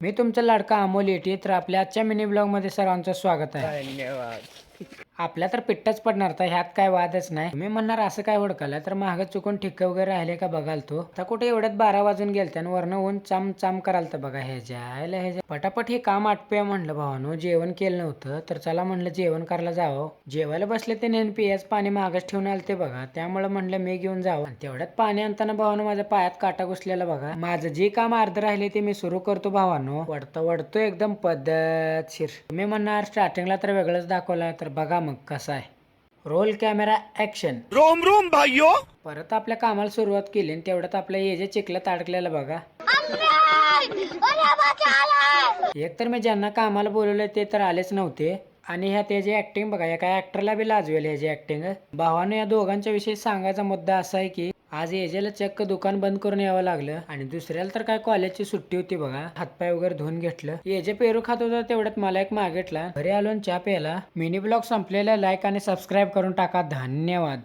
मी तुमचा लाडका अमोल येते तर आपल्या आजच्या मिनी ब्लॉगमध्ये सर्वांचं स्वागत आहे. धन्यवाद. आपल्या तर पिट्टच पडणार तर ह्यात काय वादच नाही. तुम्ही म्हणणार असं काय ओळखलं तर मागं चुकून ठिक्क वगैरे राहिले का बघाल तो? तर कुठे एवढ्यात बारा वाजून गेलते आणि वरनं ऊन चाम चाम कराल तर बघा ह्याच्या ह्याला ह्याच्या पटापट हे काम आटपूया म्हणलं भावानो जेवण केलं नव्हतं तर चला म्हणलं जेवण करायला जावं. जेवायला बसले ते नेहमी पियाच पाणी मागच ठेवून आलं ते बघा. त्यामुळे म्हणलं मी घेऊन जावं. आणि तेवढ्यात पाणी आणताना भावानो माझ्या पायात काटा घुसलेला बघा. माझं जे काम अर्ध राहिले ते मी सुरू करतो भावानो. वडतो वडतो एकदम पद्धतशीर. मी म्हणणार स्टार्टिंगला तर वेगळंच दाखवला तर बघा मग कसं आहे? रोल कॅमेरा ऍक्शन रोम रोम भाइयों परत आपल्या कामाला सुरुवात केली आणि तेवढ्यात आपल्या ये जे चिखलात अडकलेलं बघा. एक तर मी ज्यांना कामाला बोलवलं ते तर आलेच नव्हते. आणि ह्या त्याची ऍक्टिंग बघा या काय ऍक्टरला बी लाजवेल ह्याची ऍक्टिंग भावानं या दोघांच्या विषयी सांगायचा मुद्दा असा आहे की आज एजेला चक्क दुकान बंद करून यावं लागलं आणि दुसऱ्याला तर काय कॉलेजची सुट्टी होती बघा. हातपाय वगैरे धुवून घेतलं. एजे पेरू खात होता तेवढ्यात मला एक मागेटला घरी आलो चहा प्यायला. मिनी ब्लॉग संपलेला. लाईक आणि सबस्क्राईब करून टाका. धन्यवाद.